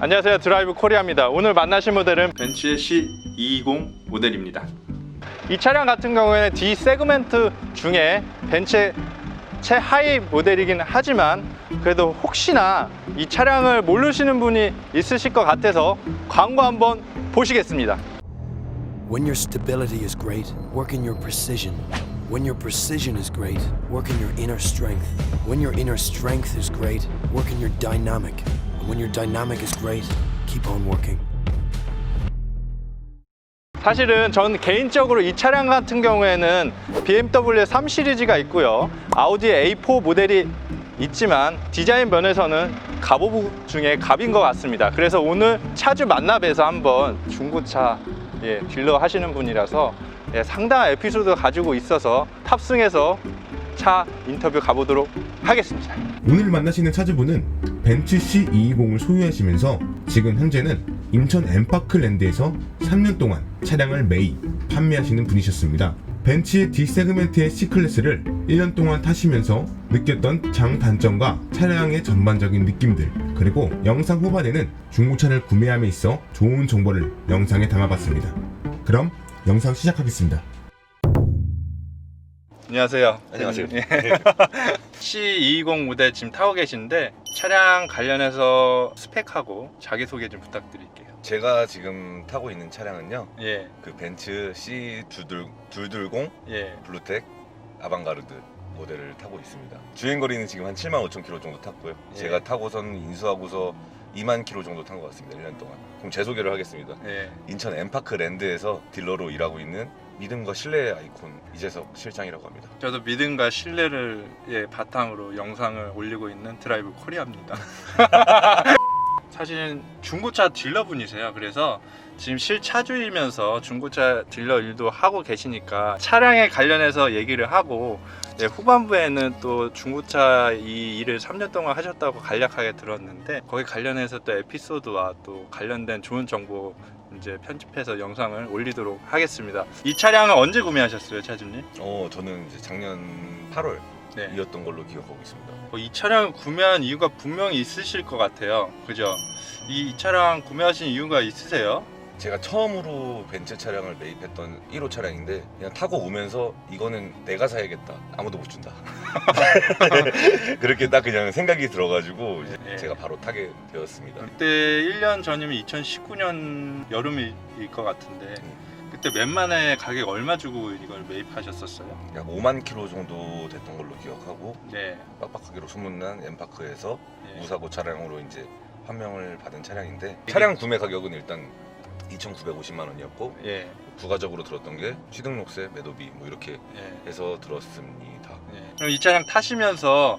안녕하세요 드라이브 코리아입니다 오늘 만나신 모델은 벤츠의 C220 모델입니다 이 차량 같은 경우에는 D 세그멘트 중에 벤츠의 최하위 모델이긴 하지만 그래도 혹시나 이 차량을 모르시는 분이 있으실 것 같아서 광고 한번 보시겠습니다 When your stability is great, work in your precision. When your precision is great, work in your inner strength. When your inner strength is great, work in your dynamic. When your dynamic is great, keep on working. 사실은 전 개인적으로 이 차량 같은 경우에는 BMW 3 시리즈가 있고요. 아우디 A4 모델이 있지만 디자인 면에서는 갑오브 중에 갑인 것 같습니다. 그래서 오늘 차주 만납에서 한번 중고차 예, 딜러 하시는 분이라서 예, 상당한 에피소드 가지고 있어서 탑승해서 차 인터뷰 가보도록 하겠습니다. 오늘 만나시는 차주분은 벤츠 C220을 소유하시면서 지금 현재는 인천 엠파크랜드에서 3년 동안 차량을 매입, 판매하시는 분이셨습니다. 벤츠의 D 세그멘트의 C클래스를 1년 동안 타시면서 느꼈던 장단점과 차량의 전반적인 느낌들 그리고 영상 후반에는 중고차를 구매함에 있어 좋은 정보를 영상에 담아봤습니다. 그럼 영상 시작하겠습니다. 안녕하세요. 안녕하세요. 예. C220 모델 지금 타고 계신데 차량 관련해서 스펙하고 자기소개 좀 부탁드릴게요. 제가 지금 타고 있는 차량은요 예, 그 벤츠 C220 예. 블루텍 아방가르드 모델을 타고 있습니다 주행 거리는 지금 한 7만 5천 킬로 정도 탔고요 예. 제가 타고선 인수하고서 2만 킬로 정도 탄 것 같습니다 1년 동안 그럼 제 소개를 하겠습니다 예. 인천 엠파크 랜드에서 딜러로 일하고 있는 믿음과 신뢰의 아이콘 이재석 실장이라고 합니다 저도 믿음과 신뢰를 예, 바탕으로 영상을 올리고 있는 드라이브 코리아입니다. 사실 중고차 딜러분이세요. 그래서 지금 실차주이면서 중고차 딜러 일도 하고 계시니까 차량에 관련해서 얘기를 하고 예, 후반부에는 또 중고차 이 일을 3년 동안 하셨다고 간략하게 들었는데 거기 관련해서 또 에피소드와 또 관련된 좋은 정보 이제 편집해서 영상을 올리도록 하겠습니다. 이 차량은 언제 구매하셨어요, 차주님? 어 저는 이제 작년 8월 네. 이었던 걸로 기억하고 있습니다 어, 이 차량을 구매한 이유가 분명히 있으실 것 같아요. 그죠? 이, 이 차량 구매하신 이유가 있으세요? 제가 처음으로 벤츠 차량을 매입했던 1호 차량인데 그냥 타고 오면서 이거는 내가 사야겠다 아무도 못 준다 그렇게 딱 그냥 생각이 들어가지고 이제 예. 제가 바로 타게 되었습니다 그때 1년 전이면 2019년 여름일 것 같은데 그때 웬만해 가격 얼마 주고 이걸 매입하셨었어요? 약 5만 킬로 정도 됐던 걸로 기억하고 네. 빡빡하기로 소문난 엠파크에서 예. 무사고 차량으로 이제 판명을 받은 차량인데 차량 구매 가격은 일단 2,950만 원이었고 예. 부가적으로 들었던 게 취등록세, 매도비 뭐 이렇게 예. 해서 들었습니다 예. 그럼 이 차량 타시면서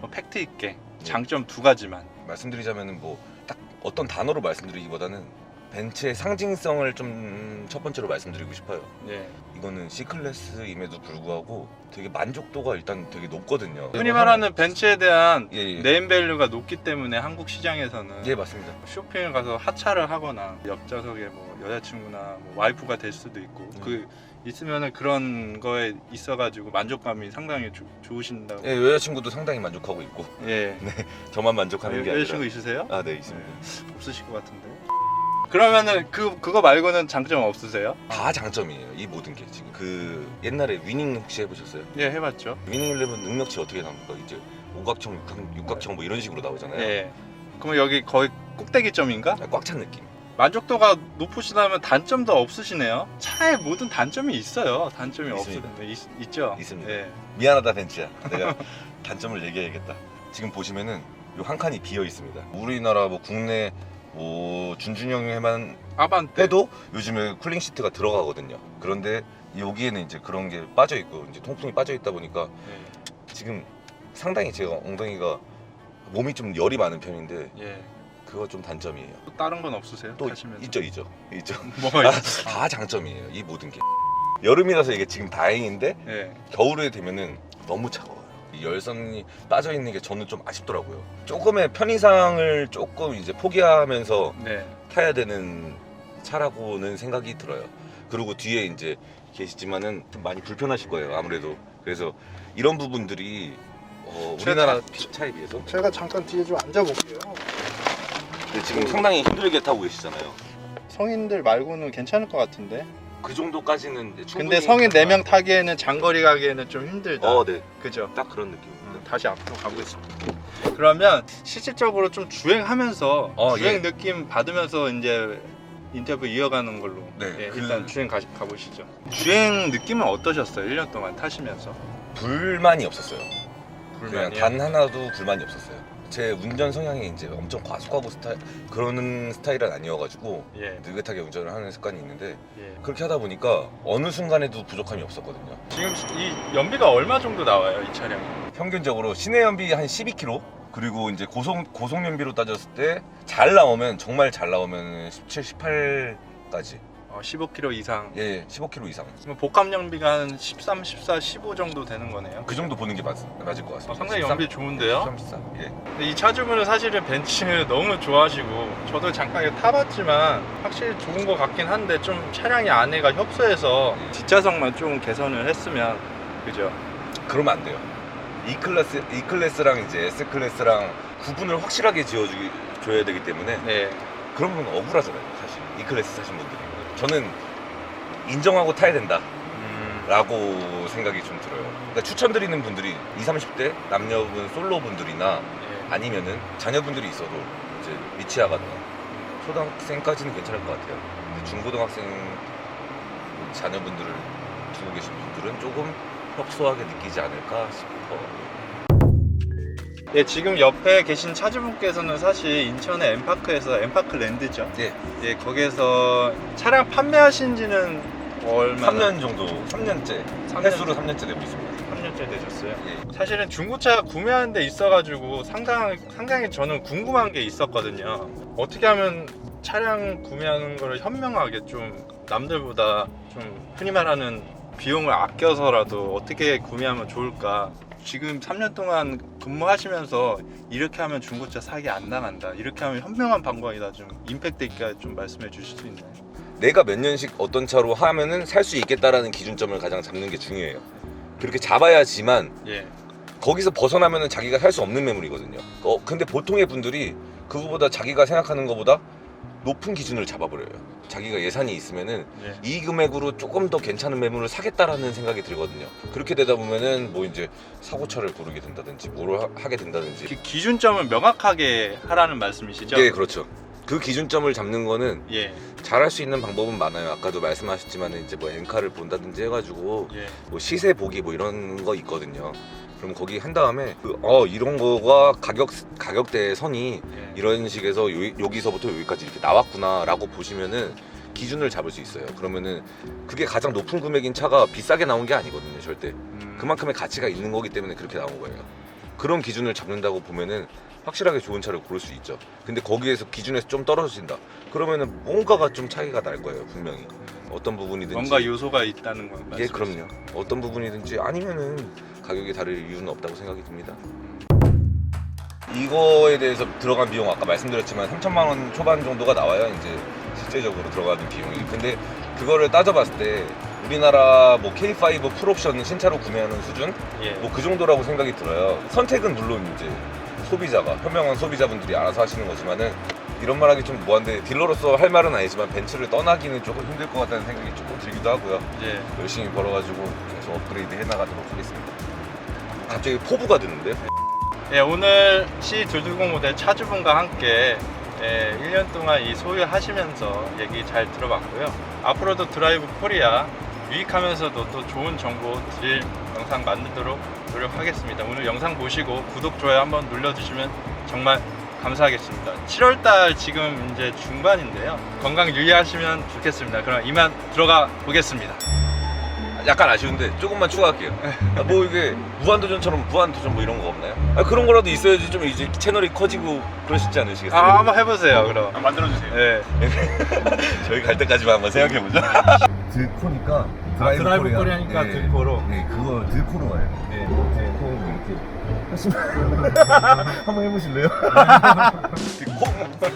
뭐 팩트 있게 장점 두 가지만 말씀드리자면은 뭐 딱 어떤 단어로 말씀드리기보다는 벤츠의 상징성을 좀 첫 번째로 말씀드리고 싶어요. 예. 이거는 C 클래스임에도 불구하고 되게 만족도가 일단 되게 높거든요. 흔히 말하는 벤츠에 대한 예, 예. 네임밸류가 높기 때문에 한국 시장에서는 예 맞습니다. 쇼핑을 가서 하차를 하거나 옆좌석에 뭐 여자친구나 뭐 와이프가 될 수도 있고 음. 그 있으면은 그런 거에 있어가지고 만족감이 상당히 주- 좋으신다고. 예 여자친구도 상당히 만족하고 있고 예. 저만 만족하는 게 아니라. 여자친구 있으세요? 아네 있습니다. 네. 없으실 것 같은데. 그러면은 그 그거 말고는 장점 없으세요? 다 장점이에요. 이 모든 게 지금 그 옛날에 위닝 혹시 해보셨어요? 예, 해봤죠. 위닝 11 능력치 어떻게 나옵니까? 이제 오각형, 육각, 육각형 뭐 이런 식으로 나오잖아요. 예. 그러면 여기 거의 꼭대기점인가? 꽉 찬 느낌. 만족도가 높으시다면 단점도 없으시네요. 차에 모든 단점이 있어요. 단점이 있습니다. 없어요. 있, 있죠. 있습니다. 예. 미안하다 벤츠야. 내가 단점을 얘기해야겠다. 지금 보시면은 요 한 칸이 비어 있습니다. 우리나라 뭐 국내 뭐 준준형에만 아반떼. 해도 요즘에 쿨링 시트가 들어가거든요. 그런데 여기에는 이제 그런 게 빠져 있고 이제 통풍이 빠져 있다 보니까 예. 지금 상당히 제가 엉덩이가 몸이 좀 열이 많은 편인데 예. 그거 좀 단점이에요. 또 다른 건 없으세요? 또 타시면서? 있죠, 있죠, 있죠. 뭐가 아, 있어? 다 장점이에요. 이 모든 게. 여름이라서 이게 지금 다행인데 예. 겨울에 되면은 너무 차가워요. 이 열선이 빠져 있는 게 저는 좀 아쉽더라고요. 조금의 편의상을 조금 이제 포기하면서 네. 타야 되는 차라고는 생각이 들어요. 그리고 뒤에 이제 계시지만은 좀 많이 불편하실 거예요. 아무래도 그래서 이런 부분들이 어, 우리나라 차에 비해서 제가 잠깐 뒤에 좀 앉아볼게요. 근데 지금 상당히 힘들게 타고 계시잖아요. 성인들 말고는 괜찮을 것 같은데. 그 정도까지는 이제 충분히 근데 성인 4명 타기에는 장거리 가기에는 좀 힘들다. 어, 네. 그죠? 딱 그런 느낌입니다. 다시 앞으로 가보겠습니다. 그러면 실질적으로 좀 주행하면서 어, 주행 예. 느낌 받으면서 이제 인터뷰 이어가는 걸로 네, 예, 그- 일단 주행 가, 가보시죠. 주행 느낌은 어떠셨어요? 1년 동안 타시면서? 불만이 없었어요. 그냥 불만이요? 단 하나도 불만이 없었어요. 제 운전 성향이 이제 엄청 과속하고 스타일 그러는 스타일은 아니어가지고 예, 느긋하게 운전을 하는 습관이 있는데 예. 그렇게 하다 보니까 어느 순간에도 부족함이 없었거든요. 지금 이 연비가 얼마 정도 나와요, 이 차량이? 평균적으로 시내 연비 한 12km 그리고 이제 고속 고속 연비로 따졌을 때 잘 나오면 정말 잘 나오면 17, 18까지 어, 15km 이상. 예 15km 이상 그럼 복합 연비가 한 13, 14, 15 정도 되는 거네요. 그 정도 보는 게 맞, 맞을 것 같습니다. 어, 상당히 13, 연비 좋은데요? 13, 14. 예. 근데 이 차주분은 사실은 벤츠 너무 좋아하시고 저도 잠깐 이거 타봤지만 확실히 좋은 것 같긴 한데 좀 차량이 안에가 협소해서 뒷좌석만 좀 개선을 했으면 그죠? 그러면 안 돼요. E 클래스 E 클래스랑 이제 S 클래스랑 구분을 확실하게 지어주기 줘야 되기 때문에 네. 그런 건 억울하잖아요. 사실 E 클래스 사신 분들이 저는 인정하고 타야 된다 라고 음, 생각이 좀 들어요. 그러니까 추천드리는 분들이 20, 30대 남녀분 솔로 분들이나 예. 아니면은 자녀분들이 있어도 이제 미취학하거나 초등학생까지는 괜찮을 것 같아요. 근데 중고등학생 자녀분들을 두고 계신 분들은 조금 협소하게 느끼지 않을까 싶어. 예, 지금 옆에 계신 차주분께서는 사실 인천의 엠파크에서 엠파크 랜드죠. 예, 예, 거기에서 차량 판매하신 지는 얼마나? 3년 정도, 3년째, 3년 횟수로 3년째 되고 있습니다. 3년째 되셨어요? 예. 사실은 중고차 구매하는 데 있어가지고 상당, 상당히 저는 궁금한 게 있었거든요. 어떻게 하면 차량 구매하는 거를 현명하게 좀 남들보다 좀 흔히 말하는 비용을 아껴서라도 어떻게 구매하면 좋을까. 지금 3년 동안 근무하시면서 이렇게 하면 중고차 사기 안 나간다. 이렇게 하면 현명한 방법이다. 좀 임팩트 있게 좀 말씀해 주실 수 있나요? 내가 몇 년씩 어떤 차로 하면은 살 수 있겠다라는 기준점을 가장 잡는 게 중요해요. 그렇게 잡아야지만 예. 거기서 벗어나면은 자기가 살 수 없는 매물이거든요. 어, 근데 보통의 분들이 그거보다 자기가 생각하는 것보다 높은 기준을 잡아버려요. 자기가 예산이 있으면은 예. 이 금액으로 조금 더 괜찮은 매물을 사겠다라는 생각이 들거든요. 그렇게 되다 보면은 뭐 이제 사고차를 고르게 된다든지 뭘 하- 하게 된다든지. 기- 기준점을 명확하게 하라는 말씀이시죠? 네, 그렇죠. 그 기준점을 잡는 거는 예. 잘할 수 있는 방법은 많아요. 아까도 말씀하셨지만 이제 뭐 엔카를 본다든지 해가지고 예. 뭐 시세 보기 뭐 이런 거 있거든요. 그럼 거기 한 다음에 그, 어 이런 거가 가격 가격대 선이 예. 이런 식에서 요, 여기서부터 여기까지 이렇게 나왔구나라고 보시면은 기준을 잡을 수 있어요. 그러면은 그게 가장 높은 금액인 차가 비싸게 나온 게 아니거든요, 절대. 음. 그만큼의 가치가 있는 거기 때문에 그렇게 나온 거예요. 그런 기준을 잡는다고 보면은 확실하게 좋은 차를 고를 수 있죠. 근데 거기에서 기준에서 좀 떨어진다. 그러면은 뭔가가 좀 차이가 날 거예요, 분명히. 어떤 부분이든지. 뭔가 요소가 있다는 건 예, 말씀이시죠? 그럼요. 어떤 부분이든지 아니면은 가격이 다를 이유는 없다고 생각이 듭니다. 이거에 대해서 들어간 비용 아까 말씀드렸지만 3천만 원 초반 정도가 나와요. 이제 실제적으로 들어가는 비용이. 근데 그거를 따져봤을 때 우리나라 뭐 K5 풀옵션 신차로 구매하는 수준 예. 뭐 그 정도라고 생각이 들어요. 선택은 물론 이제 소비자가 현명한 소비자분들이 알아서 하시는 거지만은 이런 말하기 좀 뭐한데 딜러로서 할 말은 아니지만 벤츠를 떠나기는 조금 힘들 것 같다는 생각이 조금 들기도 하고요. 예. 열심히 벌어가지고 계속 업그레이드 해나가도록 하겠습니다. 갑자기 포부가 드는데? 예, 오늘 C220 모델 차주분과 함께 예, 1년 동안 이 소유하시면서 얘기 잘 들어봤고요. 앞으로도 드라이브 코리아 유익하면서도 또 좋은 정보 드릴 영상 만들도록 노력하겠습니다. 오늘 영상 보시고 구독, 좋아요 한번 눌러주시면 정말 감사하겠습니다. 7월달 지금 이제 중반인데요. 건강 유의하시면 좋겠습니다. 그럼 이만 들어가 보겠습니다. 약간 아쉬운데 조금만 추가할게요. 아, 뭐 이게 무한도전처럼 무한도전 뭐 이런 거 없나요? 아, 그런 거라도 있어야지 좀 이제 채널이 커지고 그러시지 않으시겠어요? 아, 한번 해보세요. 그럼. 만들어주세요. 예. 저희 갈 때까지만 한번 생각해보죠. 들코니까 아, 드라이브 코리아니까 들코로. 네, 그거 들코로 가요. 네. 들코 이렇게 하시면 한번 해보실래요? 코